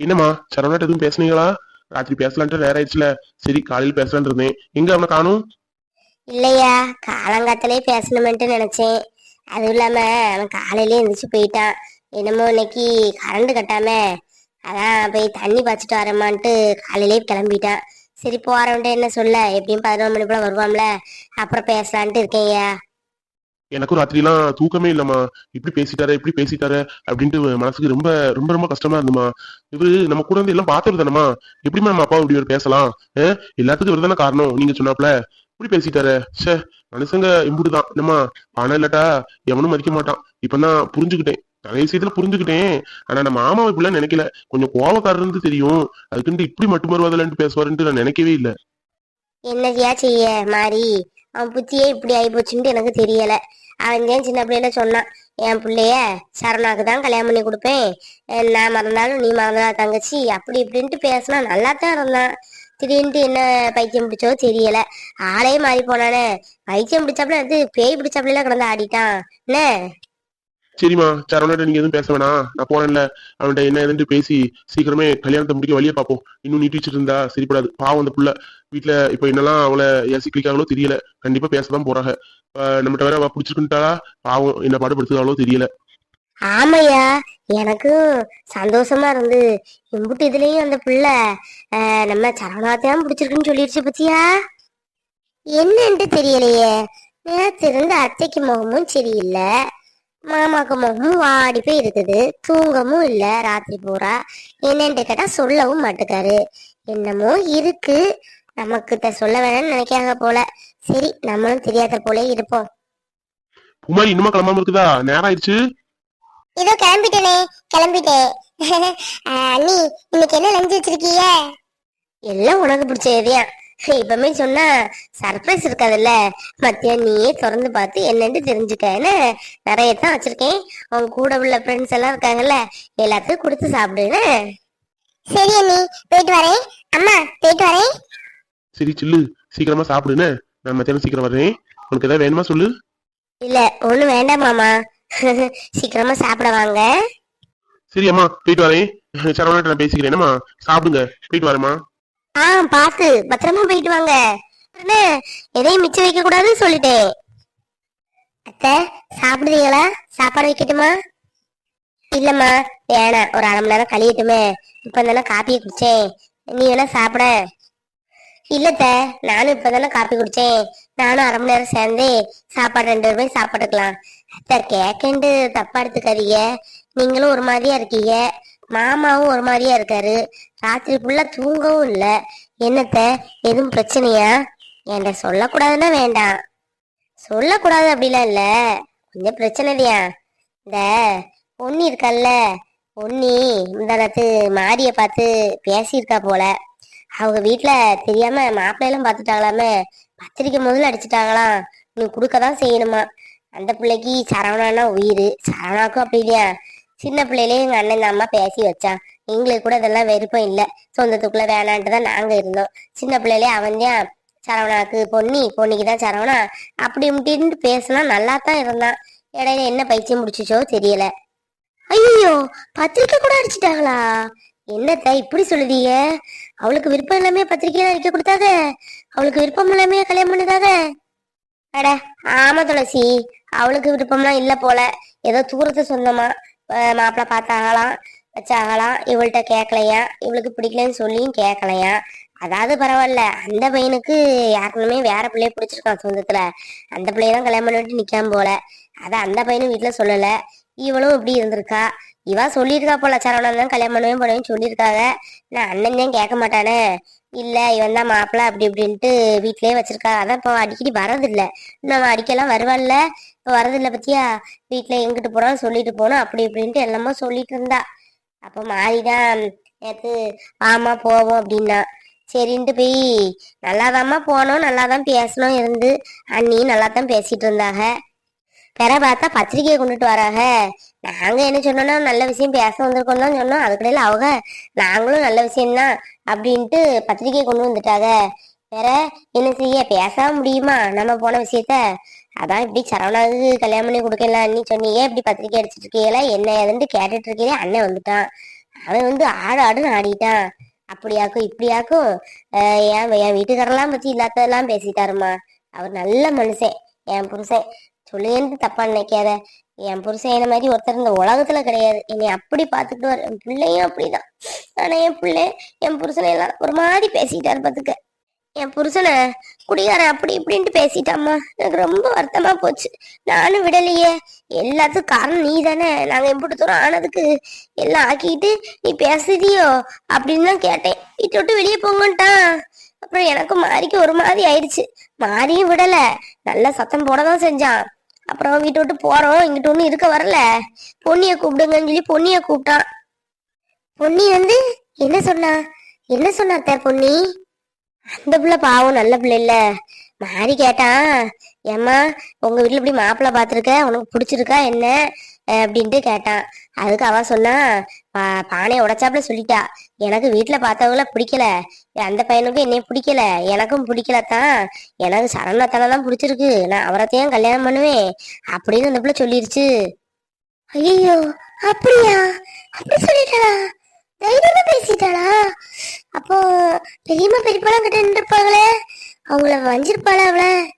என்னம்மா சரவணாட்ட எதுவும் பேசுனீங்களா? ராத்திரி பேசலான்ட்டு நேரம் ஆயிடுச்சுல. சரி காலையில் பேசலான் இருந்தேன். எங்க அவனை காணும்? இல்லையா காலங்காத்திலே பேசணுமென்ட்டு நினைச்சேன். அதுவும் இல்லாம அவன் காலையிலே எந்திரிச்சு போயிட்டான். என்னமோ இன்னைக்கு கரண்ட் கட்டாம அதான் போய் தண்ணி பாய்ச்சிட்டு வரமான்ட்டு காலையிலே கிளம்பிட்டான். சரி போறவன்ட்டு என்ன சொல்ல? எப்படியும் பதினொரு மணி போல வருவான்ல. அப்புறம் பேசலான்ட்டு இருக்கேயா எனக்கும் ராத்திரிலாம் தூக்கமே இல்லம்மா. இப்படி பேசிட்டாரு இப்படி பேசிட்டாரு அப்படின்ட்டு மனசுக்கு ரொம்ப ரொம்ப ரொம்ப கஷ்டமா இருந்துமா இவரு நம்ம கூட இருந்து எல்லாம் பாத்துரு தானம்மா. எப்படிம்மா நம்ம அப்பா இப்படி ஒரு பேசலாம்? எல்லாத்துக்கும் இவர் தானே காரணம் நீங்க சொன்னாப்ல இப்படி பேசிட்டாரு. சே மனுஷங்க இம்புடுதான். என்னம்மா? பணம் இல்லாட்டா எவனும் மதிக்க மாட்டான். இப்ப நான் புரிஞ்சுக்கிட்டேன். நிறைய விஷயத்துல புரிஞ்சுக்கிட்டேன். ஆனா நம்ம மாமாவை இப்படிலாம் நினைக்கல. கொஞ்சம் கோவக்காரருந்து தெரியும். அதுக்குன்ட்டு இப்படி மட்டும் வருவாதில்லன்ட்டு பேசுவாருன்ட்டு நான் நினைக்கவே இல்லை. என்னதியா செய்ய மாறி? அவன் புத்தியே இப்படி ஆயிப்போச்சுன்ட்டு எனக்கு தெரியல. அவன் தான் சின்ன பிள்ளையில சொன்னான் என் பிள்ளைய சரணாக்கு தான் கல்யாணம் பண்ணி கொடுப்பேன். நான் மறந்தாலும் நீ மறந்தா தங்கச்சி அப்படி இப்படின்ட்டு பேசினா நல்லா தான் இருந்தான். திடீர்னுட்டு என்ன பைத்தியம் பிடிச்சோ தெரியல. ஆளே மாறி போனானே. பைத்தியம் பிடிச்சாப்புல அது பேய் பிடிச்சாப்புல கிடந்து ஆடிட்டான். என்ன? சரிம்மா சரவணாட்ட நீங்க எதுவும் பேச வேணாம். நான் போனேன்ல அவன்கிட்ட என்ன எதுன்னு பேசி சீக்கிரமே கல்யாணத்தை முடிக்க வழியே பார்ப்போம். இன்னும் நீட்டி வச்சுட்டு இருந்தா சரிப்படாது. பாவம் அந்த புள்ள. வீட்டுல இப்ப என்னெல்லாம் அவளை ஏசி கிளிக்காங்களோ தெரியல. கண்டிப்பா பேசதான் போறாங்க. நம்மகிட்ட வேற அவ பிடிச்சிருக்குன்ட்டாளா? பாவம் என்ன பாடுபடுத்துதாளோ தெரியல. ஆமையா எனக்கும் சந்தோஷமா இருந்து இம்புட்டு இதுலயும் அந்த பிள்ளை நம்ம சரவணாத்தையும் பிடிச்சிருக்குன்னு சொல்லிடுச்சு பத்தியா? என்னன்ட்டு தெரியலையே. நேத்து இருந்து அத்தைக்கு முகமும் சரியில்லை. மாமாக்கு முகமும் வாடி போய் இருக்குது. தூங்கமும் இல்ல ராத்திரி பூரா. என்னன்ட்டு கேட்டா சொல்லவும் மாட்டுக்காரு. என்னமோ இருக்கு. நமக்கு சொல்ல வேணாம்னு நினைக்காங்க போல. சரி நம்மளும் தெரியாத போல இருப்போம். குமாரி இன்னுமா கிளம்பாம இருக்குதா? நேரம் ஆயிடுச்சு. இதோ கிளம்பிட்டேனே கிளம்பிட்டேன் அண்ணி இன்னைக்கு என்ன லஞ்ச் வச்சிருக்கீங்க? எல்லாம் உனக்கு பிடிச்சதுயா இப்பவுமே சொன்னா சர்ப்ரைஸ் இருக்காதுல்ல. மத்தியம் நீயே திறந்து பார்த்து என்னன்னு தெரிஞ்சுக்க. என்ன நிறைய தான் வச்சிருக்கேன். உன் கூட உள்ள ஃப்ரெண்ட்ஸ் எல்லாம் இருக்காங்கல்ல எல்லாத்துக்கும் கொடுத்து சாப்பிடுன்னு சரி அண்ணி போயிட்டு வரேன். அம்மா போயிட்டு வரேன். சரி சில்லு சீக்கிரமா சாப்பிடுன்னு நான் மத்தியானம் சீக்கிரம் வர்றேன். உனக்கு ஏதாவது வேணுமா சொல்லு? இல்ல ஒண்ணு வேண்டாம் மாமா. சீக்கிரமா சாப்பிட வாங்க. சரி அம்மா போயிட்டு வரேன். சரவணாட்ட நான் பேசிக்கிறேன் என்னம்மா? சாப்பிடுங்க போயிட்டு வரேம்மா. ஆ பாத்து பத்திரமா போயிட்டு வாங்க. என்ன? எதையும் மிச்சம் வைக்க கூடாதுன்னு சொல்லிட்டேன். அத்தை சாப்பிடுறீங்களா? சாப்பாடு வைக்கட்டுமா? இல்லம்மா வேணாம். ஒரு அரை மணி நேரம் கழியட்டுமே. இப்ப தானே காப்பியை குடிச்சேன். நீ வேணா சாப்பிட. இல்லத்த நானும் இப்பதானே காப்பி குடிச்சேன். நானும் அரை மணி நேரம் சேர்ந்து சாப்பாடு ரெண்டு பேரும் சாப்பிட்டுக்கலாம். அத்தை கேக்கண்டு தப்பா எடுத்துக்காதீங்க. நீங்களும் ஒரு மாதிரியா இருக்கீங்க. மாமாவும் ஒரு மாதிரியா இருக்காரு. ராத்திரி ஃபுல்லா தூங்கவும் இல்ல. என்னத்த எதுவும் பிரச்சனையா? என்கிட்ட சொல்லக்கூடாதுன்னா வேண்டாம். சொல்லக்கூடாது அப்படிலாம் இல்ல. கொஞ்சம் பிரச்சனை இல்லையா? இந்த பொன்னி இருக்கல்ல. பொன்னி முந்தானத்து மாரிய பார்த்து பேசியிருக்கா போல. அவங்க வீட்டுல தெரியாம மாப்பிள்ளையெல்லாம் பார்த்துட்டாங்களாமே பத்திரிக்கை முதல்ல அடிச்சுட்டாங்களாம். நீ கொடுக்க தான் செய்யணுமா? அந்த பிள்ளைக்கு சரவணானா உயிர். சரவணாக்கும் அப்படி இல்லையா? சின்ன பிள்ளையிலே எங்க அண்ணன் அம்மா பேசி வச்சான். எங்களுக்கு கூட இதெல்லாம் வெறுப்பம் இல்லை. சொந்தத்துக்குள்ள வேணான்ட்டு தான் நாங்க இருந்தோம். சின்ன பிள்ளையிலே அவன் தான் சரவணாக்கு பொன்னி பொன்னிக்கு தான் சரவணா. அப்படி இப்படின்னு பேசினா நல்லா தான் இருந்தான். இடையில என்ன பைத்தியம் முடிச்சுச்சோ தெரியல. ஐயோ பத்திரிக்கை கூட அடிச்சிட்டாங்களா? என்னத்த இப்படி சொல்லுதீங்க? அவளுக்கு விருப்பம் இல்லாமே பத்திரிக்கையில அறிக்கை கொடுத்தாங்க. அவளுக்கு விருப்பம் இல்லாமே கல்யாணம் பண்ணுதாங்க அட ஆமா துளசி. அவளுக்கு விருப்பம்லாம் இல்ல போல. ஏதோ தூரத்து சொந்தமா மாப்பிள்ள மாப்பிள்ளை பார்த்தாங்களாம் வச்சாங்களாம். இவள்கிட்ட கேட்கலையா இவளுக்கு பிடிக்கலன்னு சொல்லியும் கேட்கலையா அதாவது பரவாயில்ல. அந்த பையனுக்கு யாருக்குமே வேற பிள்ளைய பிடிச்சிருக்கான் சொந்தத்துல. அந்த பிள்ளைய தான் கல்யாணம் பண்ணிட்டு நிக்காம போல. அதான் அந்த பையனும் வீட்டுல சொல்லல. இவளும் இப்படி இருந்திருக்கா. இவ சொல்லியிருக்கா போல சரவணன் தான் கல்யாணம் பண்ணவே பண்ணுவேன்னு சொல்லியிருக்காங்க. நான் அண்ணன் தான் கேட்க மாட்டானே? இல்ல இவன் தான் மாப்பிள்ள அப்படி இப்படின்ட்டு வீட்லயே வச்சிருக்கா. அதான் இப்போ அடிக்கடி வரதில்ல நம்ம அடிக்கெல்லாம் வருவாள்ல இப்போ வரதில்ல பத்தியா? வீட்டுல எங்கிட்டு போறோம் சொல்லிட்டு போனோம் அப்படி இப்படின்ட்டு எல்லாமோ சொல்லிட்டு இருந்தா. அப்போ மாறிதான் நேற்று ஆமா போவோம் அப்படின்னா. சரின்ட்டு போய் நல்லாதாம்மா போனோம் நல்லா தான் பேசணும் இருந்து. அண்ணியும் நல்லா தான் பேசிட்டு இருந்தாங்க. பிற பார்த்தா பத்திரிக்கையை கொண்டுட்டு வராங்க. நாங்க என்ன சொன்னோம்னா நல்ல விஷயம் பேச வந்திருக்கோம் தான் சொன்னோம். அதுக்கடையில அவங்க நாங்களும் நல்ல விஷயம்தான் அப்படின்ட்டு பத்திரிக்கையை கொண்டு வந்துட்டாங்க. வேற என்ன செய்ய? பேச முடியுமா? நம்ம போன விஷயத்த? அதான் இப்படி சரவணாவுக்கு கல்யாணம் பண்ணி கொடுக்கலாம் நீ சொன்னீங்க இப்படி பத்திரிக்கை அடிச்சிட்டு இருக்கீங்களா? என்ன ஏதுன்ட்டு கேட்டுட்டு இருக்கீங்களே அண்ணன் வந்துட்டான். அவன் வந்து ஆடு ஆடுன்னு ஆடிட்டான். அப்படியாக்கும் இப்படியாக்கும் ஏன் என் என் வீட்டுக்காரெல்லாம் பத்தி இல்லாததெல்லாம் பேசிட்டாருமா அவர் நல்ல மனுஷன் என் புருஷன். சொல்லுங்கன்னு தப்பா நினைக்காத. என் புருஷன் என்ன மாதிரி ஒருத்தர் இந்த உலகத்துல கிடையாது. என்னை அப்படி பாத்துக்கிட்டு என் பிள்ளையும் அப்படிதான். ஆனா என் பிள்ளை என் புருஷனை எல்லாம் ஒரு மாதிரி பேசிட்டாரு பாத்துக்க என் புருஷனை குடிகாரன் அப்படி இப்படின்ட்டு பேசிட்டாம்மா. எனக்கு ரொம்ப வருத்தமா போச்சு. நானும் விடலையே. எல்லாத்துக்கும் காரணம் நீ தானே நாங்க எப்படி தூரம் ஆனதுக்கு எல்லாம் ஆக்கிட்டு நீ பேசுதியோ அப்படின்னு தான் கேட்டேன். வீட்டை விட்டு வெளியே போங்கன்ட்டான். அப்புறம் எனக்கும் மாறிக்கு ஒரு மாதிரி ஆயிடுச்சு. மாறியும் விடல. நல்ல சத்தம் போட தான் செஞ்சான். அப்புறம் வீட்டை விட்டு போறோம். இங்கிட்ட ஒன்றும் இருக்க வரல. பொன்னிய கூப்பிடுங்கன்னு சொல்லி பொன்னிய கூப்பிட்டான். பொன்னி வந்து என்ன சொன்னா? என்ன சொன்னா அத்தை பொன்னி அந்த பிள்ளை பாவம் நல்ல பிள்ளை இல்ல. மாறி கேட்டான். ஏம்மா உங்க வீட்டுல இப்படி மாப்பிள்ளை பார்த்துருக்க? உனக்கு பிடிச்சிருக்கா? என்ன? அப்படின்ட்டு கேட்டான். அதுக்கு அவ சொன்னா பா- பானையை உடைச்சாப்புல சொல்லிட்டா. எனக்கு வீட்டுல பார்த்தவங்கள பிடிக்கல. அந்த பையனுக்கும் என்னைய பிடிக்கல. எனக்கும் பிடிக்கல தான் எனக்கு சரணத்தனை தான் பிடிச்சிருக்கு. நான் அவரத்தையும் கல்யாணம் பண்ணுவேன். அப்படின்னு அந்த பிள்ளை சொல்லிருச்சு. ஐயோ அப்படியா? அப்படி சொல்லிட்டாளா? தைரியமா பேசிட்டாளா? அப்போ பெரியம்மா பெரியப்பாலாம் கிட்ட நின்றுப்பாங்களே? அவங்கள வஞ்சிருப்பாளா அவள?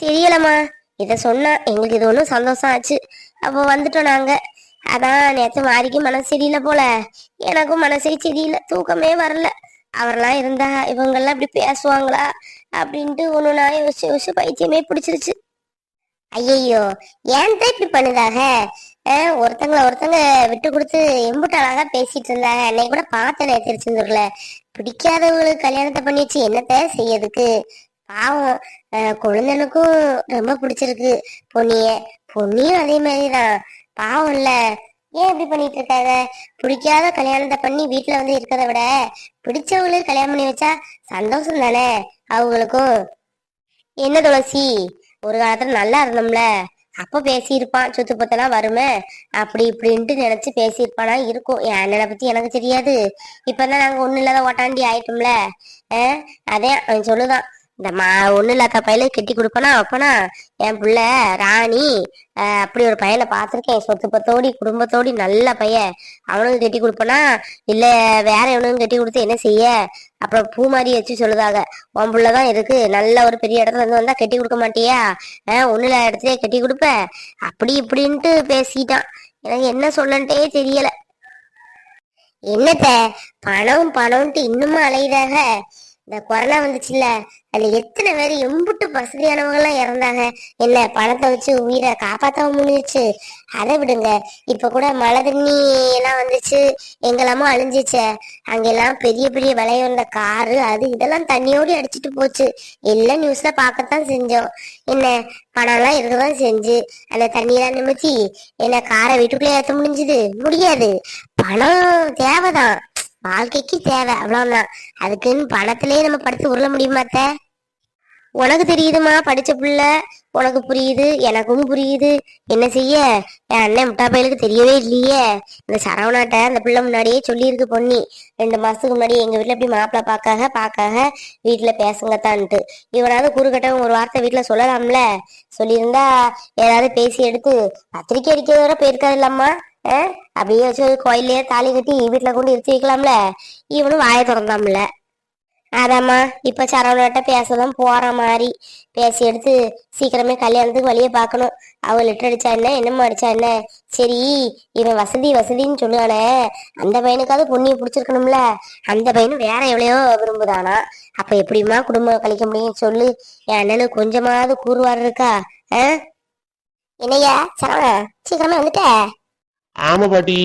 தெரியலம்மா. இத சொன்னா எங்களுக்கு இது ஒன்றும் சந்தோஷம் ஆச்சு. அப்போ வந்துட்டோம் நாங்க. அதான் நேத்து மாறிக்கு மனசு சரியில்லை போல. எனக்கும் மனசே சரியில்லை தூக்கமே வரல. அவரெல்லாம் இருந்தா இவங்கெல்லாம் இப்படி பேசுவாங்களா? அப்படின்ட்டு ஒன்று நான் யோசிச்சு யோசிச்சு பைத்தியமே பிடிச்சிருச்சு. ஐயையோ ஏன் தான் இப்படி பண்ணுதாக ஒருத்தங்களை ஒருத்தங்க விட்டு கொடுத்து எம்புட்டு அழகா பேசிட்டு இருந்தாங்க. அன்னைக்கு கூட பார்த்தேன் திருச்செந்தூர்ல. பிடிக்காதவங்களுக்கு கல்யாணத்தை பண்ணி வச்சு என்னத்த செய்யறதுக்கு? பாவம். குழந்தைனுக்கும் ரொம்ப பிடிச்சிருக்கு. பொன்னிய பொன்னியும் அதே மாதிரிதான். பாவம் இல்ல. ஏன் இப்படி பண்ணிட்டு இருக்காங்க? பிடிக்காத கல்யாணத்தை பண்ணி வீட்டுல வந்து இருக்கிறத விட பிடிச்சவங்களுக்கு கல்யாணம் பண்ணி வச்சா சந்தோஷம் தானே? அவங்களுக்கும். என்ன துளசி? ஒரு காலத்துல நல்லா இருந்தோம்ல. அப்ப பேசியிருப்பான். சுத்து பத்தெல்லாம் வருமே. அப்படி இப்படின்ட்டு நினைச்சு பேசியிருப்பானா இருக்கும். என் அண்ணனை பத்தி எனக்கு தெரியாது. இப்பதான் நாங்க ஒண்ணு இல்லாத ஓட்டாண்டி ஆயிட்டோம்ல. அஹ் அதே அவன் சொல்லுதான். இந்த மா ஒண்ணு இல்லாத பையில கட்டி கொடுப்பனா அப்பனா என் பிள்ளை ராணி அஹ் அப்படி ஒரு பையனை பார்த்திருக்கேன். சொத்து பத்தோடி குடும்பத்தோடி நல்ல பையன். அவனுக்கு கட்டி கொடுப்பனா? இல்ல வேற எவனுக்கும் கட்டி கொடுத்து என்ன செய்ய? அப்புறம் பூ மாதிரி வச்சு சொல்லுதாங்க. உன் புள்ளதான் இருக்கு. நல்ல ஒரு பெரிய இடத்துல இருந்து வந்தா கட்டி கொடுக்க மாட்டியா? ஆஹ் ஒண்ணு இல்லாத இடத்துலயே கட்டி கொடுப்ப? அப்படி இப்படின்ட்டு பேசிட்டான். எனக்கு என்ன சொல்லன்ட்டே தெரியல. என்னத்த? பணம் பணம்ட்டு இன்னுமா அலையிறாங்க இந்த கொரோனா வந்துச்சுல்ல அதுல எத்தனை பேர் எம்புட்டு வசதியானவங்க எல்லாம் இறந்தாங்க? என்ன பணத்தை வச்சு உயிரை காப்பாத்த முடிஞ்சிச்சு? அதை விடுங்க. இப்ப கூட மழை தண்ணி எல்லாம் வந்துச்சு. எங்கெல்லாமோ அழிஞ்சிச்சே. அங்கெல்லாம் பெரிய பெரிய விலைய வந்த காரு அது இதெல்லாம் தண்ணியோடு அடிச்சிட்டு போச்சு. எல்லாம் நியூஸ்ல பார்க்கத்தான் செஞ்சோம். என்ன பணம்லாம் இருக்கதான் செஞ்சு அந்த தண்ணியெல்லாம் நிமித்தி என்ன காரை வீட்டுக்குள்ளே ஏத்த முடிஞ்சுது? முடியாது. பணம் தேவைதான். வாழ்க்கைக்கு தேவை அவ்வளவுதான். அதுக்குன்னு பணத்திலேயே நம்ம படுத்து உருள முடியுமாத்த உனக்கு தெரியுதுமா படிச்ச புள்ள? உனக்கு புரியுது எனக்கும் புரியுது. என்ன செய்ய? என் அண்ணன் முட்டா பயலுக்கு தெரியவே இல்லையே. இந்த சரவணாட்ட அந்த பிள்ளை முன்னாடியே சொல்லியிருக்கு பொன்னி. ரெண்டு மாசத்துக்கு முன்னாடி எங்க வீட்டுல இப்படி மாப்பிள்ள பாக்காக பார்க்காக வீட்டுல பேசுங்கத்தான்ட்டு. இவனாவது குறுக்கட்டவன் ஒரு வார்த்தை வீட்டுல சொல்லலாம்ல? சொல்லியிருந்தா ஏதாவது பேசி எடுத்து பத்திரிக்கை அடிக்கிறத விட போயிருக்காது இல்லம்மா அப்படியே வச்சு கோயிலே தாலி கட்டி வீட்டுல கொண்டு இருத்தி வைக்கலாம்ல? இவனும் வாயை திறந்தாம்ல அதாம்மா இப்ப சரவணாட்ட பேசதான் போற மாதிரி. பேசி எடுத்து சீக்கிரமே கல்யாணத்துக்கு வழிய பார்க்கணும். அவ லெட்டர் அடிச்சா என்ன என்னம்மா அடிச்சா என்ன? சரி இவன் வசதி வசதின்னு சொல்லுவானே. அந்த பையனுக்காவது பொண்ணியை பிடிச்சிருக்கணும்ல. அந்த பையனும் வேற எவ்வளையோ விரும்புதானா? அப்ப எப்படிம்மா குடும்பம் கழிக்க முடியும்? சொல்லு. என் அண்ணனு கொஞ்சமாவது கூறுவார் இருக்கா? ஆ? என்னய்யா சரவணா சீக்கிரமா வந்துட்ட? ஆமா பாட்டி.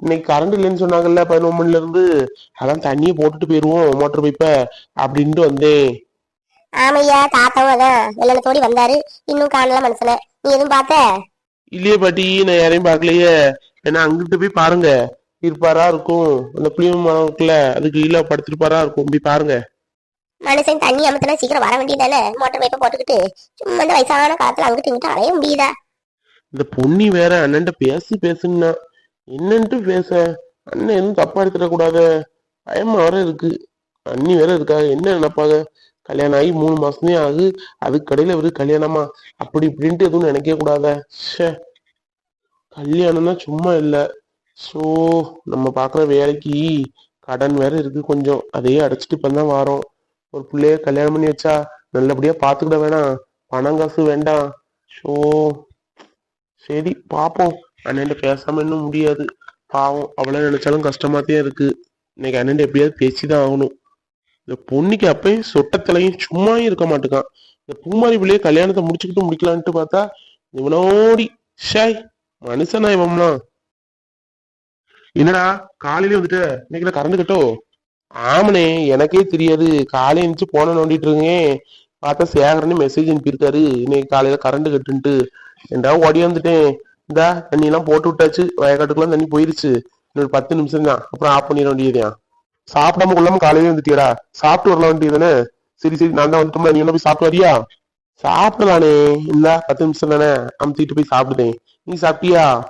இன்னைக்கு கரண்ட் இல்லைன்னு சொன்னாங்கல்ல பதினொன்று மணில இருந்து. அதான் தண்ணியை போட்டுட்டு போயிருவோம் மோட்டர் பைப்ப அப்படின்ட்டு வந்தேன். ஆமையா தாத்தாவும் அதான் வெள்ளத்தோடி வந்தாரு. இன்னும் காணல மனுஷன. நீ எதுவும் பார்த்த? இல்லையே பாட்டி நான் யாரையும் பார்க்கலையே. ஏன்னா அங்கிட்டு போய் பாருங்க. இருப்பாரா இருக்கும். அந்த புளிய மரம் இருக்குல்ல அதுக்கு கீழே படுத்திருப்பாரா இருக்கும். போய் பாருங்க. மனுஷன் தண்ணி அமுத்தினா சீக்கிரம் வர வேண்டியதானே மோட்டர் பைப்பை போட்டுக்கிட்டு. சும்மா இந்த வயசான காலத்துல அங்கிட்டு இங்கிட்டு அலைய முடியுதா? இந்த பொன்னி வேற அண்ணன்ட்ட பேசு பேசுன்னா என்னன்ட்டு பேச? அண்ணன் எதுவும் தப்பா எடுத்துடக்கூடாது. பயமா வேற இருக்கு. அண்ணி வேற இருக்காங்க. என்ன நினைப்பாங்க? கல்யாணம் ஆகி மூணு மாசமே ஆகு அதுக்கு கடையில இவரு கல்யாணமா? அப்படி இப்படின்ட்டு எதுவும் நினைக்க கூடாத. ச்சே. கல்யாணம்னா சும்மா இல்ல. சோ நம்ம பாக்குற வேலைக்கு கடன் வேற இருக்கு கொஞ்சம். அதையே அடைச்சிட்டு இப்பதான் தான் வரோம். ஒரு பிள்ளைய கல்யாணம் பண்ணி வச்சா நல்லபடியா பாத்துக்கிட வேணாம். பணம் காசு வேண்டாம். ஸோ சரி பாப்போம். அண்ணன் பேசாம இன்னும் முடியாது. பாவம் அவளை நினைச்சாலும் கஷ்டமா தான் இருக்கு. இன்னைக்கு அண்ணன் எப்படியாவது பேசிதான் ஆகணும். இந்த பொண்ணுக்கு அப்பயும் சொட்டத்திலையும் சும்மாயும் இருக்க மாட்டேங்கான் இந்த பூமாரி பிள்ளைய கல்யாணத்தை முடிச்சுக்கிட்டு முடிக்கலான்ட்டு பார்த்தா இவனோடி ஷாய் மனுஷனா இவம்னா என்னடா காலையில வந்துட்டு? இன்னைக்கு கறந்து கட்டோ ஆமனே எனக்கே தெரியாது. காலையில இருந்துச்சு போன நோண்டிட்டு இருக்கேன். பார்த்தா சேகரன்னு மெசேஜ் அனுப்பியிருக்காரு. இன்னைக்கு காலையில கரண்ட் கட்டுன்ட்டு. என்றா ஓடி வந்துட்டேன். இந்தா தண்ணி எல்லாம் போட்டு விட்டாச்சு. வயக்காட்டுக்குலாம் தண்ணி போயிருச்சு. இன்னொரு பத்து நிமிஷம் தான். அப்புறம் ஆஃப் பண்ணிட வேண்டியதுதான். சாப்பிடாம கொள்ளாம காலையில வந்துட்டியடா. சாப்பிட்டு வரல வேண்டியதானே சரி சரி. நான் தான் வந்துட்டோம்ல நீ போய் சாப்பிட்டு வரியா? சாப்பிடலானே. இந்தா பத்து நிமிஷம் தானே. அமுத்திட்டு போய் சாப்பிடுதேன். நீ சாப்பிட்டியா?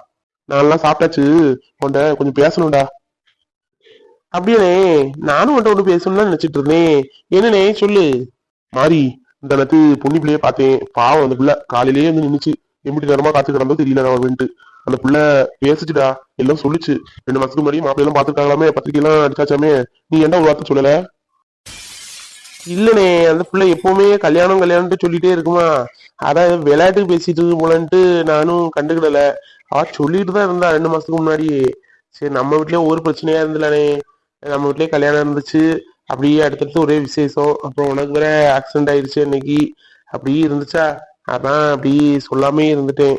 நான்லாம் சாப்பிட்டாச்சு. உன்ட கொஞ்சம் பேசணும்டா. அப்படியானே நானும் உன்ட்ட ஒன்று பேசணும்னு நினைச்சிட்டு இருந்தேன். என்னனே சொல்லு. மாறி. இந்த நேரத்து பொண்ணு பிள்ளைய பார்த்தேன். பாவம் அந்த பிள்ளை காலையிலேயே வந்து நின்றுச்சு எம்பிட்டு நேரமா காத்து கிடந்தோ தெரியல நான் வந்துட்டு அந்த பிள்ளை பேசிச்சுடா எல்லாம் சொல்லிச்சு. ரெண்டு மாசத்துக்கு முன்னாடி மாப்பிள்ளை எல்லாம் பாத்துருக்காங்களாமே பத்திரிக்கை எல்லாம் அடிச்சாச்சாமே. நீ என்ன ஒரு வார்த்தை சொல்லல? இல்லனே அந்த பிள்ளை எப்பவுமே கல்யாணம் கல்யாணம்ட்டு சொல்லிட்டே இருக்குமா? அதான் விளையாட்டுக்கு பேசிட்டு போலன்ட்டு நானும் கண்டுக்கிடல. அவ சொல்லிட்டு தான் இருந்தா ரெண்டு மாசத்துக்கு முன்னாடி சரி நம்ம வீட்லயே ஒரு பிரச்சனையா இருந்தாலே நம்ம வீட்லயே கல்யாணம் இருந்துச்சு அப்படியே அடுத்தடுத்து ஒரே விசேஷம். அப்புறம் உனக்கு வேற ஆக்சிடென்ட் ஆயிடுச்சு இன்னைக்கு அப்படியே இருந்துச்சா? அதான் அப்படி சொல்லாமே இருந்துட்டேன்.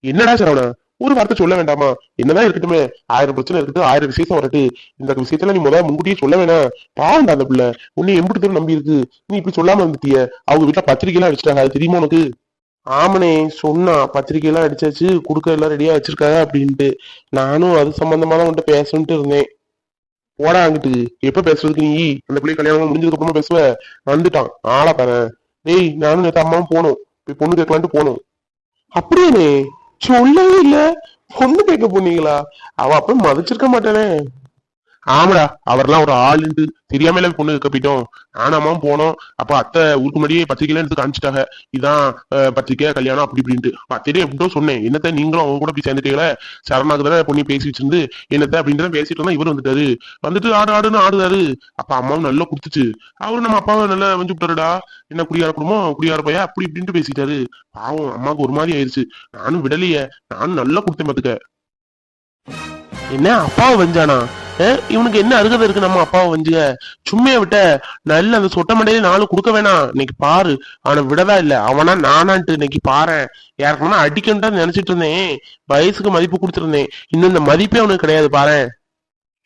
என்னடா சரவணா? ஒரு வார்த்தை சொல்ல வேண்டாமா? என்னதான் இருக்கட்டுமே. ஆயிரம் பிரச்சனை இருக்கட்டும் ஆயிரம் விசேஷம் வரட்டு. இந்த விஷயத்துல நீ முதல்ல முன்கூட்டியே சொல்ல வேணாம். பாவம்டா அந்த பிள்ளை. உன்னை எம்பிட்டு தூரம் நம்பி இருக்கு. நீ இப்படி சொல்லாம இருந்துட்டிய. அவங்க வீட்டுல பத்திரிக்கை எல்லாம் அடிச்சிட்டாங்க. அது தெரியுமா உனக்கு? ஆமனே சொன்னா. பத்திரிக்கை எல்லாம் அடிச்சாச்சு கொடுக்க எல்லாம் ரெடியா வச்சிருக்காங்க அப்படின்ட்டு. நானும் அது சம்பந்தமா தான் உன்கிட்ட பேசணுன்ட்டு இருந்தேன். போடா அங்கிட்டு. எப்ப பேசுறதுக்கு நீ? அந்த பிள்ளை கல்யாணம் முடிஞ்சதுக்கு அப்புறமா பேசுவ. வந்துட்டான். ஆளா பாரு. டேய் நானும் நேத்து அம்மாவும் போனோம். போய் பொண்ணு கேட்கலான்ட்டு போனோம். அப்படியானே? சொல்லவே இல்ல. பொண்ணு கேட்க போனீங்களா? அவ அப்ப மதிச்சிருக்க மாட்டானே ஆமாடா அவர்லாம் ஒரு ஆளுன்ட்டு தெரியாமல பொண்ணு கப்பிட்டோம் போயிட்டோம். போனோம். அப்ப அத்தை ஊருக்கு முன்னாடியே பத்திரிக்கைலாம் எடுத்து காமிச்சிட்டாங்க. இதான் பத்திரிக்கை கல்யாணம் அப்படி இப்படின்ட்டு. அத்தையே எப்படியோ சொன்னேன். என்னத்த நீங்களும் அவங்க கூட போய் சேர்ந்துட்டீங்களே? சரணாக்கு தானே பொண்ணு பேசி வச்சிருந்து என்னத்த அப்படின்றத தான் பேசிட்டு இருந்தா இவர் வந்துட்டாரு. வந்துட்டு ஆடு ஆடுன்னு ஆடுதாரு அப்ப அம்மாவும் நல்லா குடுத்துச்சு அவரு நம்ம அப்பாவை நல்லா வந்து விட்டாருடா. என்ன குடியார குடும்பம்? குடியார பையா அப்படி இப்படின்ட்டு பேசிட்டாரு. பாவம் அம்மாவுக்கு ஒரு மாதிரி ஆயிடுச்சு நானும் விடலையே. நானும் நல்லா கொடுத்தேன் பாத்துக்க. என்ன அப்பாவை வஞ்சானா? இவனுக்கு என்ன அருகதை இருக்கு? நம்ம அப்பாவை வஞ்சுக. சும்மையா விட்ட நல்ல அந்த சொட்ட மண்டையில நாலு கொடுக்க வேணாம் இன்னைக்கு பாரு. அவனை விடதா இல்ல. அவனா நானான்ட்டு இன்னைக்கு பாரு யாருக்குன்னா அடிக்கணும்னு நினைச்சிட்டு இருந்தேன். வயசுக்கு மதிப்பு கொடுத்துருந்தேன். இன்னும் இந்த மதிப்பே அவனுக்கு கிடையாது பாரு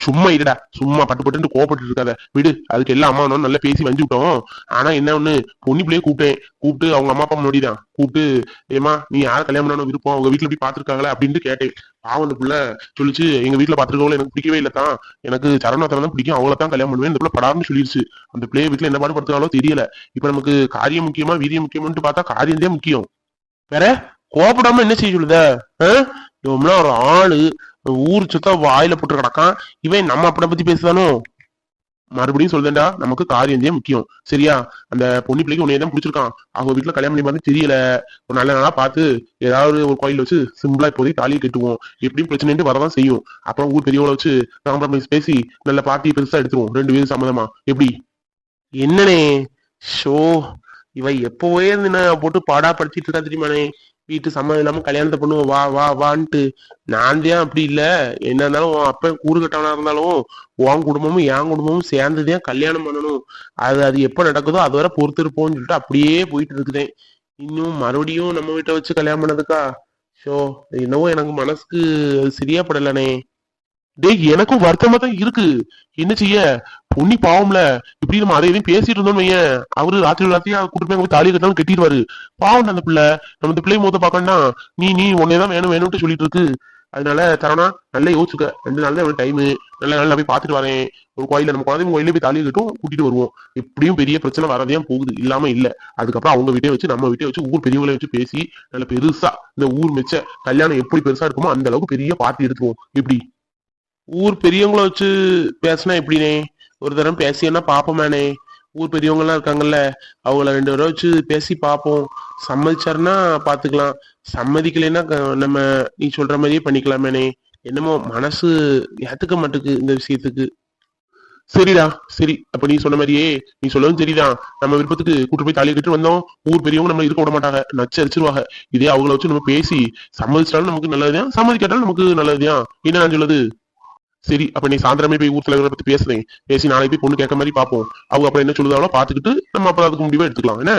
சும்மா இருடா சும்மா பட்டு பட்டு கோபப்பட்டு இருக்காத விடு அதுக்கு எல்லாம் அம்மா நல்லா பேசி வஞ்சு விட்டோம். ஆனா என்ன ஒண்ணு பொண்ணு பிள்ளையே கூப்பிட்டேன். கூப்பிட்டு அவங்க அம்மா அப்பா முன்னாடிதான். கூப்பிட்டு ஏமா நீ யார கல்யாணம் பண்ணணும் விருப்பம்? அவங்க வீட்டுல போய் பாத்துருக்காங்களா அப்படின்ட்டு கேட்டேன். பாவம் அந்த புள்ள சொல்லிச்சு எங்க வீட்டுல பாத்துருக்கவங்கள எனக்கு பிடிக்கவே இல்லை தான். எனக்கு சரணாத்தரம் தான் பிடிக்கும். அவங்கள தான் கல்யாணம் பண்ணுவேன். இந்த பிள்ளை படார்னு சொல்லிருச்சு. அந்த பிள்ளைய வீட்டுல என்ன பாடுபடுத்தாலோ தெரியல. இப்ப நமக்கு காரியம் முக்கியமா வீரியம் முக்கியம்னு பார்த்தா காரியம் தான் முக்கியம். வேற கோபப்படாம என்ன செய்ய சொல்லுத? இவம்லாம் ஒரு ஆளு ஊர் சுத்தா வாயில போட்டு கிடக்கான். இவன் நம்ம அப்பட பத்தி பேசுதானோ? மறுபடியும் சொல்லுதேன்டா நமக்கு காரியம் தான் முக்கியம். சரியா? அந்த பொண்ணு பிள்ளைக்கு உன்னைய தான் பிடிச்சிருக்கான் அவங்க வீட்டுல கல்யாணம் பண்ணி பார்த்து தெரியல. ஒரு நல்ல நாளா பார்த்து ஏதாவது ஒரு கோயில் வச்சு சிம்பிளா இப்போதைக்கு தாலியை கட்டுவோம். எப்படியும் பிரச்சனை வரதான் செய்யும். அப்புறம் ஊர் பெரியவங்கள வச்சு காம்ப்ரமைஸ் பேசி நல்ல பார்ட்டி பெருசா எடுத்துருவோம். ரெண்டு பேரும் சம்மதமா? எப்படி? என்னனே? ஷோ! இவ எப்பவே இருந்து போட்டு பாடா படிச்சிட்டு இருக்கா தெரியுமானே? வீட்டு சம்மந்தம் இல்லாம கல்யாணத்தை பண்ணுவோம் வா வா வான்ட்டு. நான் தான் அப்படி இல்ல. என்ன இருந்தாலும் உன் அப்ப கூறுகட்டவனா இருந்தாலும் உன் குடும்பமும் என் குடும்பமும் சேர்ந்துதான் கல்யாணம் பண்ணணும். அது அது எப்ப நடக்குதோ அது வரை பொறுத்திருப்போம்னு சொல்லிட்டு அப்படியே போயிட்டு இருக்குதேன் இன்னும் மறுபடியும் நம்ம வீட்டை வச்சு கல்யாணம் பண்ணதுக்கா? ஷோ என்னவோ எனக்கு மனசுக்கு அது சரியா படலனே. டேய் எனக்கும் வருத்தமா தான் இருக்கு. என்ன செய்ய? பொண்ணி பாவம்ல. இப்படி நம்ம அதை எதையும் பேசிட்டு இருந்தோம் வையன். அவரு ராத்திரி ராத்திரியா கூட்டு போய் தாலி கட்டாலும் கட்டிடுவாரு. பாவம் அந்த பிள்ளை. நம்ம இந்த பிள்ளைய மூத்த பாக்கணும்னா நீ நீ உன்னேதான் வேணும் வேணும்ட்டு சொல்லிட்டு இருக்கு. அதனால தரணா நல்லா யோசிச்சுக்க. ரெண்டு நாள் தான் டைம் நல்ல நாள் போய் பார்த்துட்டு வரேன். ஒரு கோயில நம்ம குழந்தைங்க கோயில போய் தாலி கட்டும் கூட்டிட்டு வருவோம். எப்படியும் பெரிய பிரச்சனை வரதே போகுது. இல்லாம இல்ல. அதுக்கப்புறம் அவங்க வீட்டை வச்சு நம்ம வீட்டை வச்சு ஊர் பெரியவங்களை வச்சு பேசி நல்ல பெருசா இந்த ஊர் மிச்ச கல்யாணம் எப்படி பெருசா இருக்குமோ அந்த அளவுக்கு பெரிய பார்ட்டி எடுத்துருவோம் எப்படி? ஊர் பெரியவங்கள வச்சு பேசினா எப்படினே? ஒரு தரம் பேசியன்னா பாப்போமானே? ஊர் பெரியவங்க எல்லாம் இருக்காங்கல்ல அவங்கள ரெண்டு பேரும் வச்சு பேசி பார்ப்போம் சம்மதிச்சாருன்னா பாத்துக்கலாம். சம்மதிக்கலைன்னா நம்ம நீ சொல்ற மாதிரியே பண்ணிக்கலாமேனே? என்னமோ மனசு ஏத்துக்க மாட்டுக்கு இந்த விஷயத்துக்கு. சரிடா சரி. அப்ப நீ சொன்ன மாதிரியே நீ சொல்லவும் சரிதான் நம்ம விருப்பத்துக்கு கூட்டு போய் தாலி கட்டு வந்தோம். ஊர் பெரியவங்க நம்ம இருக்க விட மாட்டாங்க. நச்சு அடிச்சிருவாங்க. இதே அவங்கள வச்சு நம்ம பேசி சம்மதிச்சாலும் நமக்கு நல்லதுதான் சம்மதிக்காட்டாலும் நமக்கு நல்லதுதான் என்ன நான் சொல்லுது சரி அப்ப நீ சாயந்தரமே போய் ஊர் தலைவரை பத்தி பேசுறேன் பேசி நாளைக்கு போய் பொண்ணு கேட்க மாதிரி பார்ப்போம். அவங்க அப்புறம் என்ன சொல்லுதாங்களோ பாத்துக்கிட்டு நம்ம அப்புறம் அதுக்கு முடிவா எடுத்துக்கலாம். என்ன?